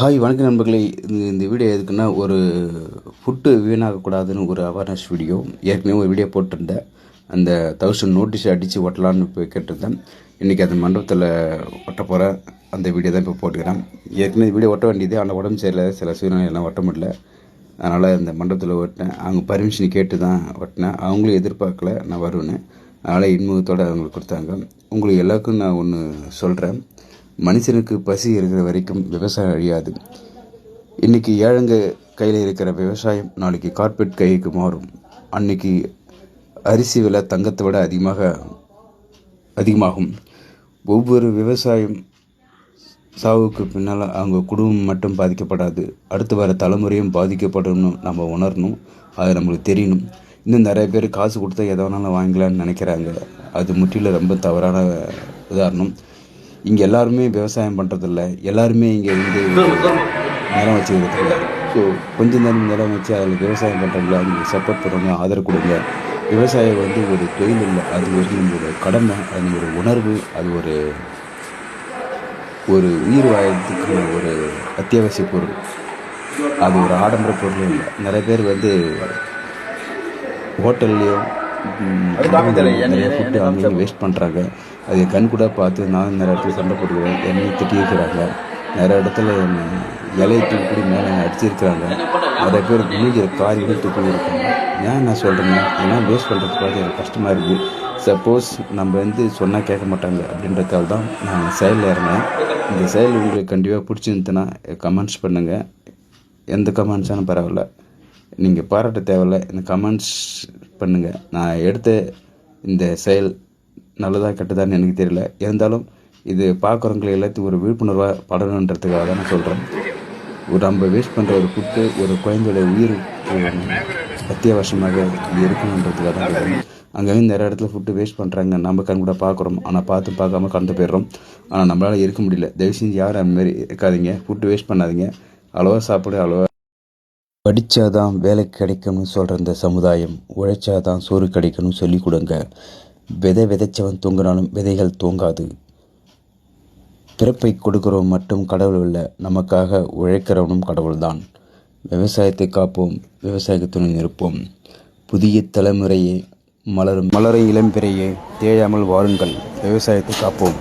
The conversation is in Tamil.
ஹாய் வணக்கம் நண்பர்களே. இந்த இந்த வீடியோ எதுக்குன்னா ஒரு ஃபுட்டு வீணாகக்கூடாதுன்னு ஒரு அவேர்னஸ் வீடியோ ஏற்கனவே ஒரு வீடியோ போட்டிருந்தேன். அந்த தௌசண்ட் நோட்டீஸ் அடித்து ஒட்டலான்னு போய் கேட்டிருந்தேன். இன்றைக்கி அந்த மண்டபத்தில் ஒட்ட போகிற அந்த வீடியோ தான் இப்போ போட்டுக்கிறேன் ஏற்கனவே வீடியோ ஒட்ட வேண்டியது. ஆனால் உடம்பு சரியில்லை. சில சூழ்நிலை எல்லாம் ஒட்ட முடியல. அதனால் இந்த மண்டபத்தில் ஒட்டினேன். அவங்க பர்மிஷன் கேட்டு தான் ஒட்டினேன். அவங்களும் எதிர்பார்க்கல நான் வருவேன்னு. அதனால் இன்முகத்தோடு அவங்களுக்கு கொடுத்தாங்க. உங்களுக்கு எல்லாருக்கும் நான் ஒன்று சொல்கிறேன் மனுஷனுக்கு பசி இருக்கிற வரைக்கும் விவசாயம் அழியாது. இன்றைக்கி ஏழங்க கையில் இருக்கிற விவசாயம் நாளைக்கு கார்பெட் கைக்கு மாறும். அன்னைக்கு அரிசி விலை தங்கத்தை விட அதிகமாக அதிகமாகும். ஒவ்வொரு விவசாயம் சாவுக்கு பின்னால் அவங்க குடும்பம் மட்டும் பாதிக்கப்படாது. அடுத்து வர தலைமுறையும் பாதிக்கப்படணும்னு நம்ம உணரணும். அது நம்மளுக்கு தெரியணும். இன்னும் நிறைய பேர் காசு கொடுத்தா எதை வேணாலும் வாங்கலான்னு நினைக்கிறாங்க. அது முற்றிலும் ரொம்ப தவறான உதாரணம். இங்கே எல்லாருமே விவசாயம் பண்ணுறதில்ல எல்லாருமே இங்கே வந்து நிலம் வச்சுக்கிறதில்ல ஸோ கொஞ்சம் நேரம் நிலம் வச்சு அதில் விவசாயம் பண்ணுறவங்கள அவங்க சப்போர்ட் பண்ணுறவங்க ஆதரவு கொடுங்க. விவசாயம் வந்து ஒரு தொழில் இல்லை. அது வந்து நம்மளோட கடமை அது ஒரு உணர்வு அது ஒரு ஒரு உயிர் வாயத்துக்கு ஒரு அத்தியாவசிய பொருள். அது ஒரு ஆடம்பர பொருளும் இல்லை. நிறைய பேர் வந்து ஹோட்டல்லையும் நிறைய ஃபுட்டு அவங்க வேஸ்ட் பண்ணுறாங்க அது கண் கூட பார்த்து நான் நிறைய இடத்துல சண்டை போட்டுக்கிறேன். என்னையும் திட்டி இருக்கிறாங்க. நிறைய இடத்துல என்னை இலையை தூக்கி கூட மேலே அடிச்சிருக்கிறாங்க நிறைய பேர் மூஞ்சிய காரி கூட தூக்கி இருக்காங்க. ஏன் நான் சொல்கிறேன்னா ஏன்னா வேஸ்ட் பண்ணுறதுக்காக எனக்கு கஷ்டமாக இருக்குது சப்போஸ் நம்ம வந்து சொன்னால் கேட்க மாட்டாங்க அப்படின்றதால தான் நான் செயலில் இறங்கினேன். இந்த செயல் உங்களுக்கு கண்டிப்பாக பிடிச்சிருந்துன்னா கமெண்ட்ஸ் பண்ணுங்கள் எந்த கமெண்ட்ஸாலும் பரவாயில்ல. நீங்கள் பாராட்ட தேவையில்ல. இந்த கமெண்ட்ஸ் பண்ணுங்கள் நான் எடுத்த இந்த செயல் நல்லதா கெட்டதான்னு எனக்கு தெரியல. இருந்தாலும் இது பார்க்குறவங்களை எல்லாத்தையும் ஒரு விழிப்புணர்வாக படணுன்றதுக்காக தான் நான் சொல்கிறேன் ஒரு நம்ம வேஸ்ட் பண்ணுற ஒரு ஃபுட்டு ஒரு குழந்தையோட உயிர் அத்தியாவசியமாக இது இருக்கணுன்றதுக்காக தான் சொல்கிறேன் அங்கங்கே நிறைய இடத்துல ஃபுட்டு வேஸ்ட் பண்ணுறாங்க நம்ம கண் கூட பார்க்குறோம் ஆனால் பார்த்து பார்க்காம கடந்து போயிடுறோம். ஆனால் நம்மளால் இருக்க முடியல. தயவு செஞ்சு யாரும் அந்த மாதிரி இருக்காதீங்க. ஃபுட்டு வேஸ்ட் பண்ணாதீங்க. அளவாக சாப்பிடு அளவாக படித்தாதான் வேலை கிடைக்கும்னு சொல்கிற இந்த சமுதாயம் உழைச்சாதான் சோறு கிடைக்கணும்னு சொல்லி கொடுங்க. விதை விதைச்சவன் தூங்கினாலும் விதைகள் தூங்காது. பிறப்பை கொடுக்கிறவன் மட்டும் கடவுள் இல்லை நமக்காக உழைக்கிறவனும் கடவுள்தான். விவசாயத்தை காப்போம் விவசாயத்துடன் நிற்போம். புதிய தலைமுறையே மலரும். மலரை இளம்பிறையே தேயாமல் வாருங்கள் விவசாயத்தை காப்போம்.